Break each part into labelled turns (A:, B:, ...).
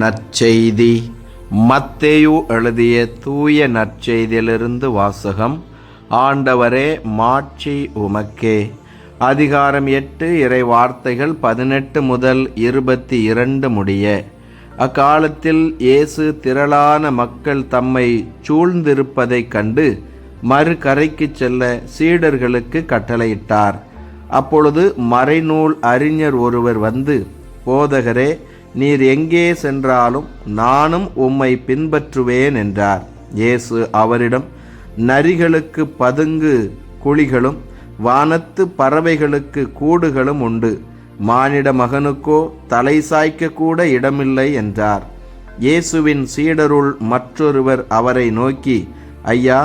A: நற்செய்தி. மத்தேயு எழுதிய தூய நற்செய்தியிலிருந்து வாசகம் ஆண்டவரே மாட்சி உமக்கே. அதிகாரம் எட்டு இறை வார்த்தைகள் பதினெட்டு முதல் இருபத்தி இரண்டு முடிய. அக்காலத்தில் இயேசு திரளான மக்கள் தம்மை சூழ்ந்திருப்பதைக் கண்டு மறுகரைக்கு செல்ல சீடர்களுக்கு கட்டளையிட்டார். அப்பொழுது மறைநூல் அறிஞர் ஒருவர் வந்து போதகரே நீர் எங்கே சென்றாலும் நானும் உம்மை பின்பற்றுவேன் என்றார். இயேசு அவரிடம் நரிகளுக்கு பதுங்கு குழிகளும் வானத்து பறவைகளுக்கு கூடுகளும் உண்டு. மானிட மகனுக்கோ தலை சாய்க்க கூட இடமில்லை என்றார். இயேசுவின் சீடருள் மற்றொருவர் அவரை நோக்கி ஐயா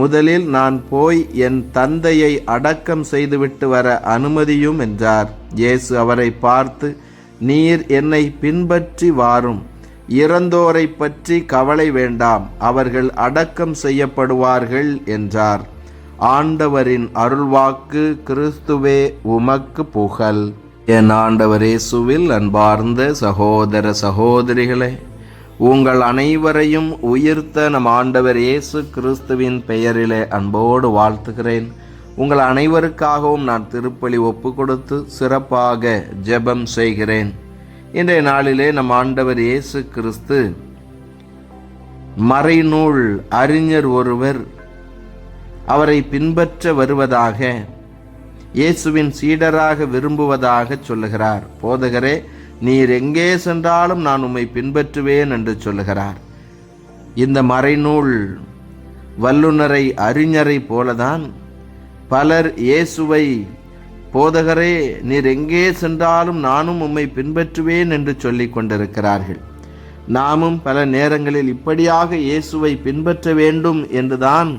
A: முதலில் நான் போய் என் தந்தையை அடக்கம் செய்துவிட்டு வர அனுமதியும் என்றார். இயேசு அவரை பார்த்து நீர் என்னை பின்பற்றி வாரும். இறந்தோரை பற்றி கவலை வேண்டாம். அவர்கள் அடக்கம் செய்யப்படுவார்கள் என்றார். ஆண்டவரின் அருள்வாக்கு கிறிஸ்துவே உமக்கு புகழ். என் ஆண்டவர் இயேசுவில் அன்பார்ந்த சகோதர சகோதரிகளே உங்கள் அனைவரையும் உயிர்த்த நம் ஆண்டவர் இயேசு கிறிஸ்துவின் பெயரிலே அன்போடு வாழ்த்துகிறேன். உங்கள் அனைவருக்காகவும் நான் திருப்பலி ஒப்பு கொடுத்து சிறப்பாக ஜெபம் செய்கிறேன். இன்றைய நாளிலே நம் ஆண்டவர் இயேசு கிறிஸ்து மறைநூல் அறிஞர் ஒருவர் அவரை பின்பற்ற வருவதாக இயேசுவின் சீடராக விரும்புவதாக சொல்லுகிறார். போதகரே நீர் எங்கே சென்றாலும் நான் உம்மை பின்பற்றுவேன் என்று சொல்லுகிறார். இந்த மறைநூல் வல்லுனரை அறிஞரை போலதான் பலர் இயேசுவை போதகரே நீர் எங்கே சென்றாலும் நானும் உம்மை பின்பற்றுவேன் என்று சொல்லிக் கொண்டிருக்கிறார்கள். நாமும் பல நேரங்களில் இப்படியாக இயேசுவை பின்பற்ற வேண்டும் என்றுதான்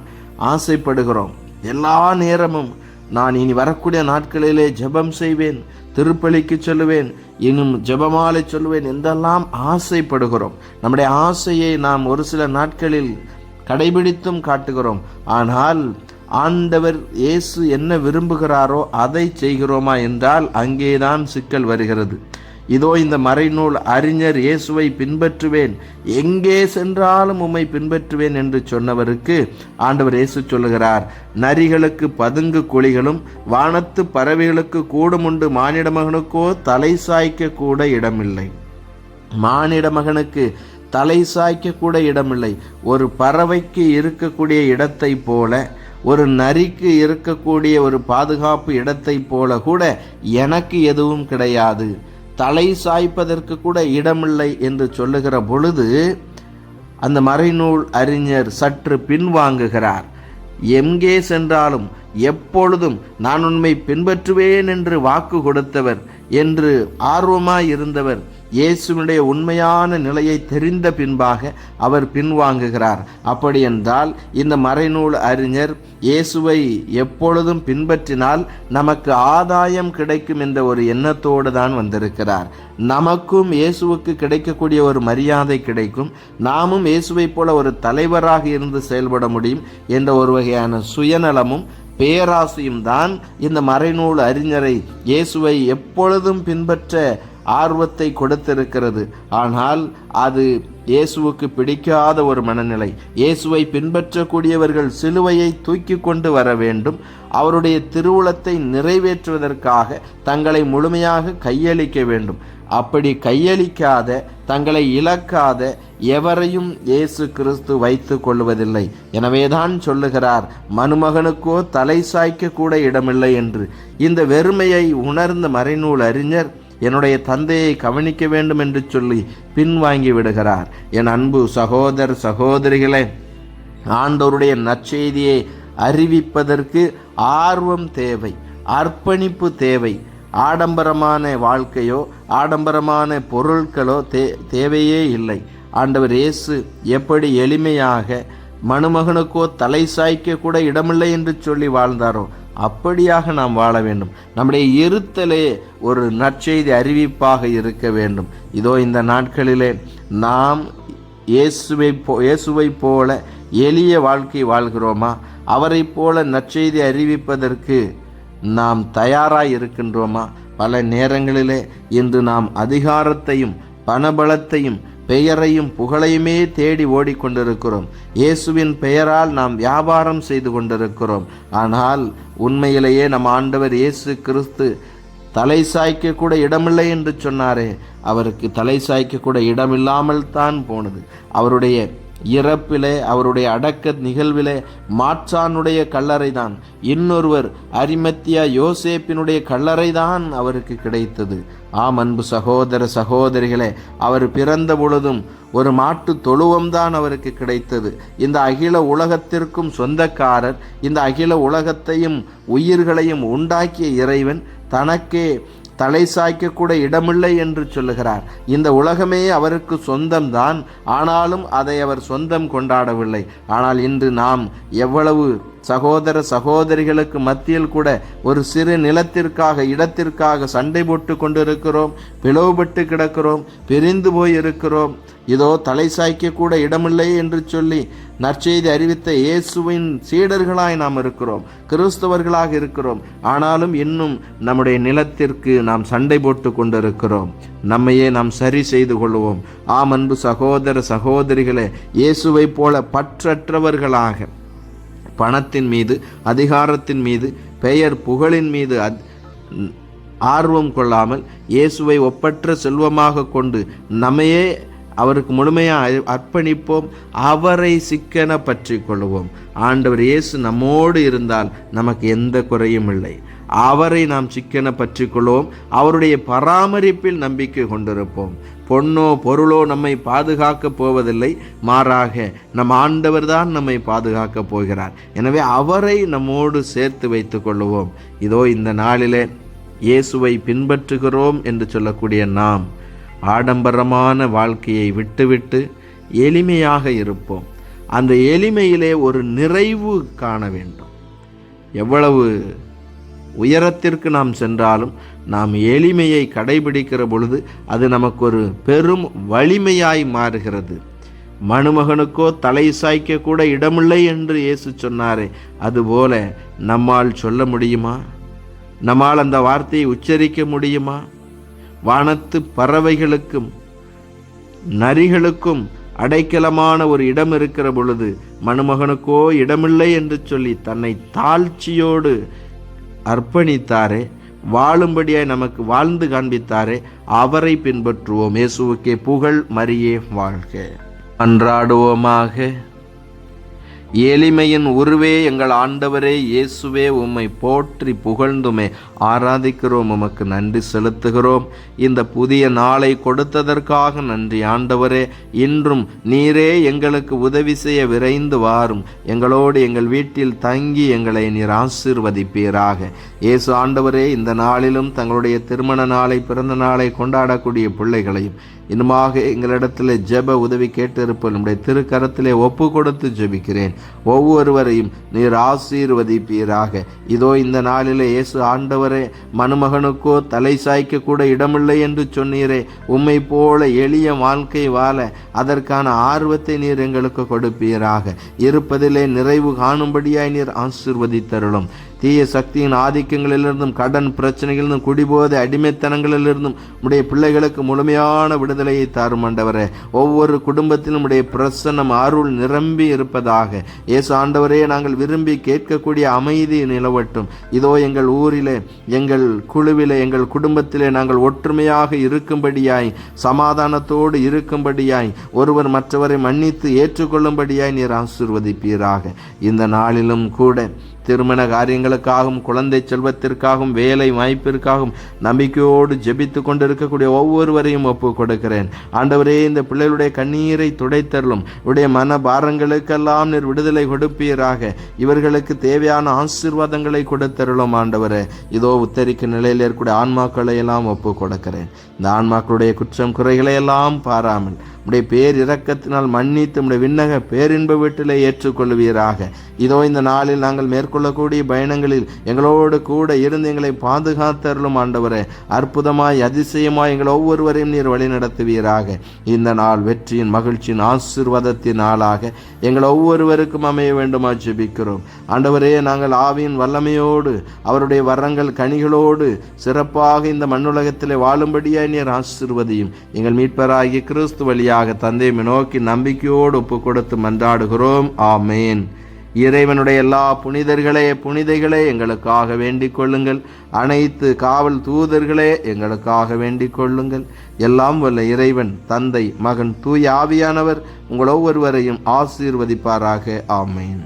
A: ஆசைப்படுகிறோம். எல்லா நேரமும் நான் இனி வரக்கூடிய நாட்களிலே ஜெபம் செய்வேன் திருப்பலிக்கு சொல்லுவேன் இன்னும் ஜெபமாலை சொல்லுவேன் என்றெல்லாம் ஆசைப்படுகிறோம். நம்முடைய ஆசையை நாம் ஒரு சில நாட்களில் கடைபிடித்தும் காட்டுகிறோம். ஆனால் ஆண்டவர் இயேசு என்ன விரும்புகிறாரோ அதை செய்கிறோமா என்றால் அங்கேதான் சிக்கல் வருகிறது. இதோ இந்த மறைநூல் அறிஞர் இயேசுவை பின்பற்றுவேன். எங்கே சென்றாலும் உம்மை பின்பற்றுவேன் என்று சொன்னவருக்கு ஆண்டவர் இயேசு சொல்லுகிறார். நரிகளுக்கு பதுங்கு குழிகளும் வானத்து பறவைகளுக்கு கூடுமுண்டு மானிட மகனுக்கோ தலை சாய்க்க கூட இடமில்லை. மானிட மகனுக்கு தலை சாய்க்க கூட இடமில்லை. ஒரு பறவைக்கு இருக்கக்கூடிய இடத்தை போல ஒரு நரிக்கு இருக்கக்கூடிய ஒரு பாதுகாப்பு இடத்தை போல கூட எனக்கு எதுவும் கிடையாது. தலை சாய்ப்பதற்கு கூட இடமில்லை என்று சொல்லுகிற பொழுது அந்த மறைநூல் அறிஞர் சற்று பின்வாங்குகிறார். எங்கே சென்றாலும் எப்பொழுதும் நான் உண்மை பின்பற்றுவேன் என்று வாக்கு கொடுத்தவர் என்று ஆர்வமாய் இருந்தவர் இயேசுவினுடைய உண்மையான நிலையை தெரிந்த பின்பாக அவர் பின்வாங்குகிறார். அப்படியென்றால் இந்த மறைநூல் அறிஞர் இயேசுவை எப்பொழுதும் பின்பற்றினால் நமக்கு ஆதாயம் கிடைக்கும் என்ற ஒரு எண்ணத்தோடு தான் வந்திருக்கிறார். நமக்கும் இயேசுவுக்கு கிடைக்கக்கூடிய ஒரு மரியாதை கிடைக்கும். நாமும் இயேசுவைப் போல ஒரு தலைவராக இருந்து செயல்பட முடியும் என்ற ஒரு வகையான சுயநலமும் பேராசையும் தான் இந்த மறைநூல் அறிஞரை இயேசுவை எப்பொழுதும் பின்பற்ற ஆர்வத்தை கொடுத்திருக்கிறது. ஆனால் அது இயேசுவுக்கு பிடிக்காத ஒரு மனநிலை. இயேசுவை பின்பற்றக்கூடியவர்கள் சிலுவையை தூக்கி கொண்டு வர வேண்டும். அவருடைய திருவுளத்தை நிறைவேற்றுவதற்காக தங்களை முழுமையாக கையளிக்க வேண்டும். அப்படி கையளிக்காத தங்களை இழக்காத எவரையும் இயேசு கிறிஸ்து வைத்து கொள்வதில்லை எனவேதான் சொல்லுகிறார் மனுமகனுக்கோ தலை சாய்க்க கூட இடமில்லை என்று. இந்த வெறுமையை உணர்ந்த மறைநூல் அறிஞர் என்னுடைய தந்தையை கவனிக்க வேண்டும் என்று சொல்லி பின்வாங்கி விடுகிறார். என் அன்பு சகோதர சகோதரிகளே ஆண்டோருடைய நற்செய்தியை அறிவிப்பதற்கு ஆர்வம் தேவை அர்ப்பணிப்பு தேவை. ஆடம்பரமான வாழ்க்கையோ ஆடம்பரமான பொருட்களோ தே தேவையே இல்லை. ஆண்டவர் இயேசு எப்படி எளிமையாக மணுமகனுக்கோ தலை சாய்க்க கூட இடமில்லை என்று சொல்லி வாழ்ந்தாரோ அப்படியாக நாம் வாழ வேண்டும். நம்முடைய இருத்தலே ஒரு நற்செய்தி அறிவிப்பாக இருக்க வேண்டும். இதோ இந்த நாட்களிலே நாம் இயேசுவை போ இயேசுவை போல எளிய வாழ்க்கை வாழ்கிறோமா? அவரைப் போல நற்செய்தி அறிவிப்பதற்கு நாம் தயாராக இருக்கின்றோமா? பல நேரங்களிலே இன்று நாம் அதிகாரத்தையும் பணபலத்தையும் பெயரையும் புகழையுமே தேடி ஓடிக்கொண்டிருக்கிறோம். இயேசுவின் பெயரால் நாம் வியாபாரம் செய்து கொண்டிருக்கிறோம். ஆனால் உண்மையிலேயே நம் ஆண்டவர் இயேசு கிறிஸ்து தலை சாய்க்க கூட இடமில்லை என்று சொன்னாரே. அவருக்கு தலை சாய்க்க கூட இடமில்லாமல் தான் போனது. அவருடைய இறப்பிலே அவருடைய அடக்க நிகழ்விலே மாற்றானுடைய கல்லறை தான் இன்னொருவர் அரிமத்தியா யோசேப்பினுடைய கல்லறை தான் அவருக்கு கிடைத்தது. ஆம் அன்பு சகோதர சகோதரிகளே அவர் பிறந்த பொழுதும் ஒரு மாட்டு தொழுவம்தான் அவருக்கு கிடைத்தது. இந்த அகில உலகத்திற்கும் சொந்தக்காரர் இந்த அகில உலகத்தையும் உயிர்களையும் உண்டாக்கிய இறைவன் தனக்கே தலை சாய்க்க கூட இடமில்லை என்று சொல்லுகிறார். இந்த உலகமே அவருக்கு சொந்தம்தான் ஆனாலும் அதை அவர் சொந்தம் கொண்டாடவில்லை. ஆனால் இன்று நாம் எவ்வளவு சகோதர சகோதரிகளுக்கு மத்தியில் கூட ஒரு சிறு நிலத்திற்காக இடத்திற்காக சண்டை போட்டு கொண்டிருக்கிறோம் பிளவுபட்டு கிடக்கிறோம் பிரிந்து போய் இருக்கிறோம் இதோ தலை சாய்க்க கூட இடமில்லை என்று சொல்லி நற்செய்தி அறிவித்த இயேசுவின் சீடர்களாய் நாம் இருக்கிறோம் கிறிஸ்தவர்களாக இருக்கிறோம். ஆனாலும் இன்னும் நம்முடைய நிலத்திற்கு நாம் சண்டை போட்டு கொண்டிருக்கிறோம். நம்மையே நாம் சரி செய்து கொள்வோம். ஆம் அன்பு சகோதர சகோதரிகளே இயேசுவை போல பற்றற்றவர்களாக பணத்தின் மீது அதிகாரத்தின் மீது பெயர் புகழின் மீது ஆர்வம் கொள்ளாமல் இயேசுவை ஒப்பற்ற செல்வமாக கொண்டு நம்மையே அவருக்கு முழுமையாக அர்ப்பணிப்போம் அவரை சிக்கன பற்றி கொள்வோம் ஆண்டவர் இயேசு நம்மோடு இருந்தால் நமக்கு எந்த குறையும் இல்லை. அவரை நாம் சிக்கன பற்றி கொள்வோம் அவருடைய பராமரிப்பில் நம்பிக்கை கொண்டிருப்போம். பொன்னோ பொருளோ நம்மை பாதுகாக்கப் போவதில்லை. மாறாக நம் ஆண்டவர் தான் நம்மை பாதுகாக்கப் போகிறார். எனவே அவரை நம்மோடு சேர்த்து வைத்து கொள்ளுவோம். இதோ இந்த நாளிலே இயேசுவை பின்பற்றுகிறோம் என்று சொல்லக்கூடிய நாம் ஆடம்பரமான வாழ்க்கையை விட்டுவிட்டு எளிமையாக இருப்போம். அந்த எளிமையிலே ஒரு நிறைவு காண வேண்டும். எவ்வளவு உயரத்திற்கு நாம் சென்றாலும் நாம் எளிமையை கடைபிடிக்கிற பொழுது அது நமக்கு ஒரு பெரும் வலிமையாய் மாறுகிறது. மணுமகனுக்கோ தலை சாய்க்க கூட இடமில்லை என்று இயேசு சொன்னாரே அதுபோல நம்மால் சொல்ல முடியுமா? நம்மால் அந்த வார்த்தையை உச்சரிக்க முடியுமா? வானத்து பறவைகளுக்கும் நரிகளுக்கும் அடைக்கலமான ஒரு இடம் இருக்கிற பொழுது மணுமகனுக்கோ இடமில்லை என்று சொல்லி தன்னை தாழ்ச்சியோடு அர்ப்பணித்தாரே வாழும்படியாய் நமக்கு வாழ்ந்து காண்பித்தாரே அவரை பின்பற்றுவோம். இயேசுவுக்கே புகழ் மரியே வாழ்க. அன்றாடுவோமாக எளிமையின் உருவே எங்கள் ஆண்டவரே இயேசுவே உம்மை போற்றி புகழ்ந்துமே. ஆராதிக்கிறோம் உமக்கு நன்றி செலுத்துகிறோம். இந்த புதிய நாளை கொடுத்ததற்காக நன்றி ஆண்டவரே. இன்றும் நீரே எங்களுக்கு உதவி செய்ய விரைந்து வாரும். எங்களோடு எங்கள் வீட்டில் தங்கி எங்களை நீர் ஆசீர்வதிப்பீராக. இயேசு ஆண்டவரே இந்த நாளிலும் தங்களுடைய திருமண நாளை பிறந்த நாளை கொண்டாடக்கூடிய பிள்ளைகளையும் இன்னுமாக எங்களிடத்தில் ஜெப உதவி கேட்டிருப்போம். நம்முடைய திருக்கரத்திலே ஒப்பு கொடுத்து ஜெபிக்கிறேன். ஒவ்வொருவரையும் நீர் ஆசீர்வதிப்பீராக. இதோ இந்த நாளிலே இயேசு ஆண்டவரே மணமகனுக்கோ தலை சாய்க்க கூட இடமில்லை என்று சொன்னீரே. உம்மை போல எளிய வாழ்க்கை வாழ அதற்கான ஆர்வத்தை நீர் எங்களுக்கு கொடுப்பீராக. இருப்பதிலே நிறைவு காணும்படியாய் நீர் ஆசீர்வதித்தருளும். தீய சக்தியின் ஆதிக்கங்களிலிருந்தும் கடன் பிரச்சனைகளிலிருந்தும் குடிபோதை அடிமைத்தனங்களிலிருந்தும் உடைய பிள்ளைகளுக்கு முழுமையான விடுதலையை தாரும் ஆண்டவரே. ஒவ்வொரு குடும்பத்திலும் உடைய பிரசன்னம் அருள் நிரம்பி இருப்பதாக. இயேசு ஆண்டவரே நாங்கள் விரும்பி கேட்கக்கூடிய அமைதி நிலவட்டும். இதோ எங்கள் ஊரிலே எங்கள் குழுவிலே எங்கள் குடும்பத்திலே நாங்கள் ஒற்றுமையாக இருக்கும்படியாய் சமாதானத்தோடு இருக்கும்படியாய் ஒருவர் மற்றவரை மன்னித்து ஏற்றுக்கொள்ளும்படியாய் நீர் ஆசிர்வதிப்பீராக. இந்த நாளிலும் கூட திருமண காரியங்களுக்காகவும் குழந்தை செல்வத்திற்காகவும் வேலை வாய்ப்பிற்காகவும் நம்பிக்கையோடு ஜெபித்து கொண்டிருக்கக்கூடிய ஒவ்வொருவரையும் ஒப்பு கொடுக்கிறேன். ஆண்டவரே இந்த பிள்ளைகளுடைய கண்ணீரை துடைத்தரலும் உடைய மன பாரங்களுக்கெல்லாம் நீர் விடுதலை கொடுப்பீராக. இவர்களுக்கு தேவையான ஆசீர்வாதங்களை கொடுத்தருளும் ஆண்டவரே. இதோ உத்தரிக்கும் நிலையில் இருக்கக்கூடிய ஆன்மாக்களை எல்லாம் ஒப்பு கொடுக்கிறேன். இந்த ஆன்மாக்களுடைய குற்றம் குறைகளை எல்லாம் பாராமல். உடைய பேர் இரக்கத்தினால் மன்னித்து உடைய விண்ணக பேரின்ப வீட்டிலே ஏற்றுக்கொள்வீராக இதோ இந்த நாளில் நாங்கள் மேற்கொள்ளக்கூடிய பயணங்களில் எங்களோடு கூட இருந்து எங்களை பாதுகாத்தருளும் ஆண்டவரே. அற்புதமாய் அதிசயமாய் எங்கள் ஒவ்வொருவரையும் நீர் வழிநடத்துவீராக. இந்த நாள் வெற்றியின் மகிழ்ச்சியின் ஆசிர்வாதத்தின் நாளாக எங்கள் ஒவ்வொருவருக்கும் அமைய வேண்டுமா ஜெபிக்கிறோம். ஆண்டவரே நாங்கள் ஆவியின் வல்லமையோடு அவருடைய வரங்கள் கனிகளோடு சிறப்பாக இந்த மண்ணுலகத்திலே வாழும்படியாய் நீர் ஆசிர்வதியும். எங்கள் மீட்பராகிய கிறிஸ்து வழியாக தந்தையை நோக்கி நம்பிக்கையோடு ஒப்பு கொடுத்து மன்றாடுகிறோம். ஆமேன். இறைவனுடைய எல்லா புனிதர்களே புனிதைகளே எங்களுக்காக வேண்டிக் கொள்ளுங்கள். அனைத்து காவல் தூதர்களே எங்களுக்காக வேண்டிக் கொள்ளுங்கள். எல்லாம் வல்ல இறைவன் தந்தை மகன் தூய ஆவியானவர் உங்கள் ஒவ்வொருவரையும் ஆசீர்வதிப்பாராக. ஆமேன்.